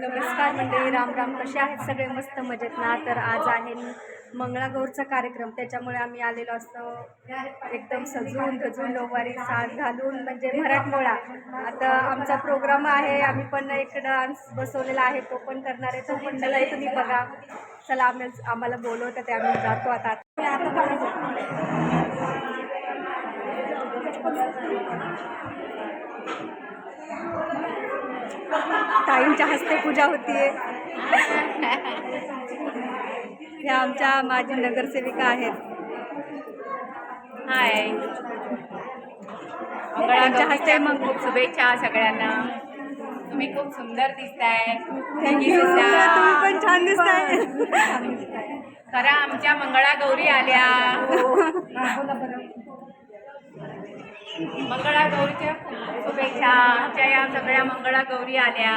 नमस्कार मंडळी राम राम. कसे आहेत सगळे? मस्त मजेत ना? तर आज आहे मंगळागौरचा कार्यक्रम. त्याच्यामुळे आम्ही आलेलो असतो. एकदम सजून धजून नऊवारी साज घालून म्हणजे मराठमोळा आता आमचा प्रोग्राम आहे. आम्ही पण एक डान्स बसवलेला आहे. तो पण करणार आहे. तो पण चला तुम्ही बघा. चला आम्ही आम्हाला बोलवतं ते आम्ही जातो आता. ताईंच्या हस्ते पूजा होतीये. ह्या आमच्या माजी नगरसेविका आहेत. हाय. त्यांच्या हस्ते मग खूप शुभेच्छा सगळ्यांना. तुम्ही खूप सुंदर दिसताय. थँक्यू तुम्ही पण छान दिसताय. खरा आमच्या मंगळागौरी आल्या. मंगळागौरीच्या खूप शुभेच्छा. आमच्या या सगळ्या मंगळागौरी आल्या.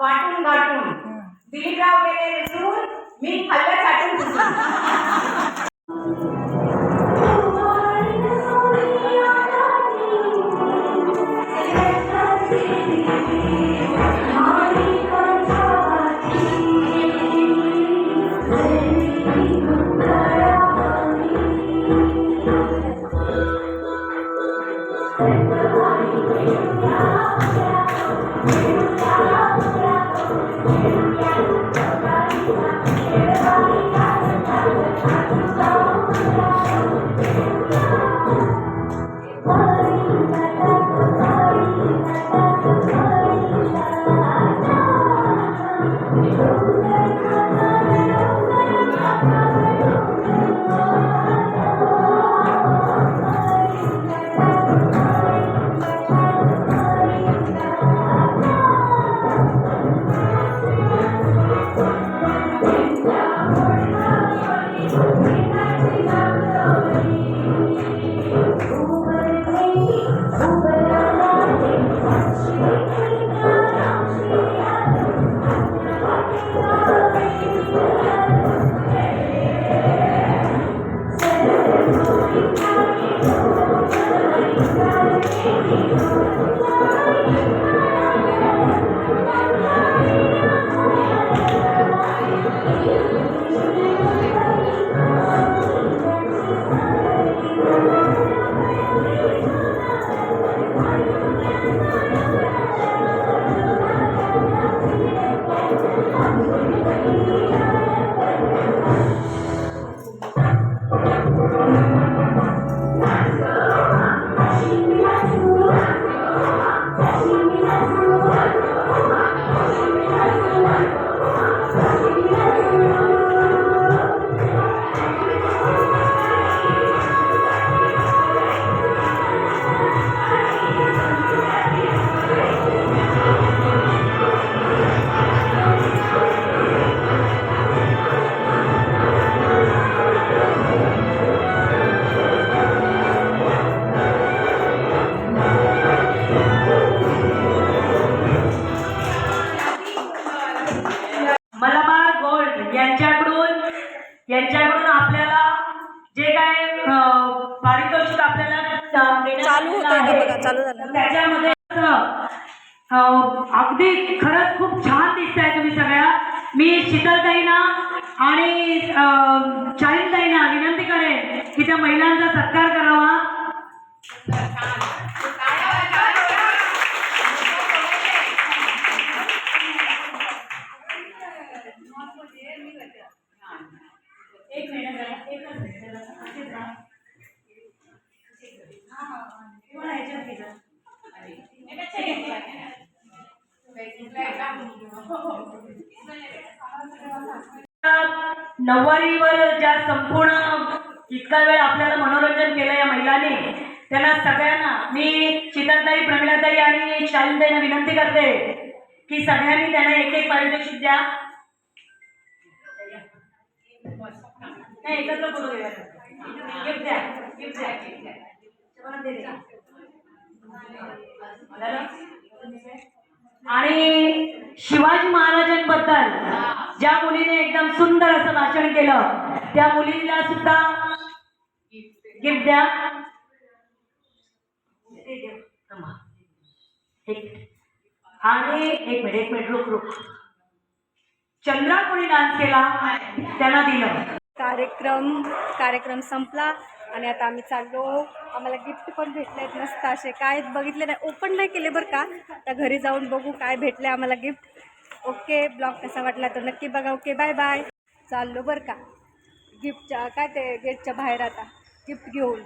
वाटून गाठून दिलीपराव आहे. त्याच्यामध्ये अं, अगदी खरंच खूप छान दिसताय तुम्ही सगळ्या. मी शीतलताईंना आणि शाहीनताईंना विनंती करेन की त्या महिलांचा सत्कार करावा. एक मिनिट नऊवारीवर ज्या संपूर्ण इतका वेळ आपल्याला मनोरंजन केलं या महिलांनी त्यांना सगळ्यांना मी शीतलताई प्रमिलाताई आणि शालीनताईंना विनंती करते की सगळ्यांनी त्यांना एक एक पारितोषिक द्या नाही एकत्र करू द्या गिफ्ट द्या गिफ्ट द्या शबाना दे दे. झालं? आणि शिवाजी महाराजांबद्दल ज्या मुलीने एकदम सुंदर असं भाषण केलं त्या मुलीला सुद्धा गिफ्ट द्या. आणि एक मिनिट एक मिनिट रुक रुक. चंद्रा कोणी डान्स केला? त्यांना दिलं. कार्यक्रम कार्यक्रम संपला. आणि आता आम्ही चाललो. आम्हाला गिफ्ट पण भेटले आहेत मस्त असे. काय बघितले नाही. ओपन नाही केले बरं का? आता घरी जाऊन बघू काय भेटले आम्हाला गिफ्ट ओके ब्लॉग कसा वाटला तर नक्की बघा. ओके बाय बाय चाललो बरं का? गिफ्टच्या काय ते गेटच्या बाहेर आता. गिफ्ट घेऊन.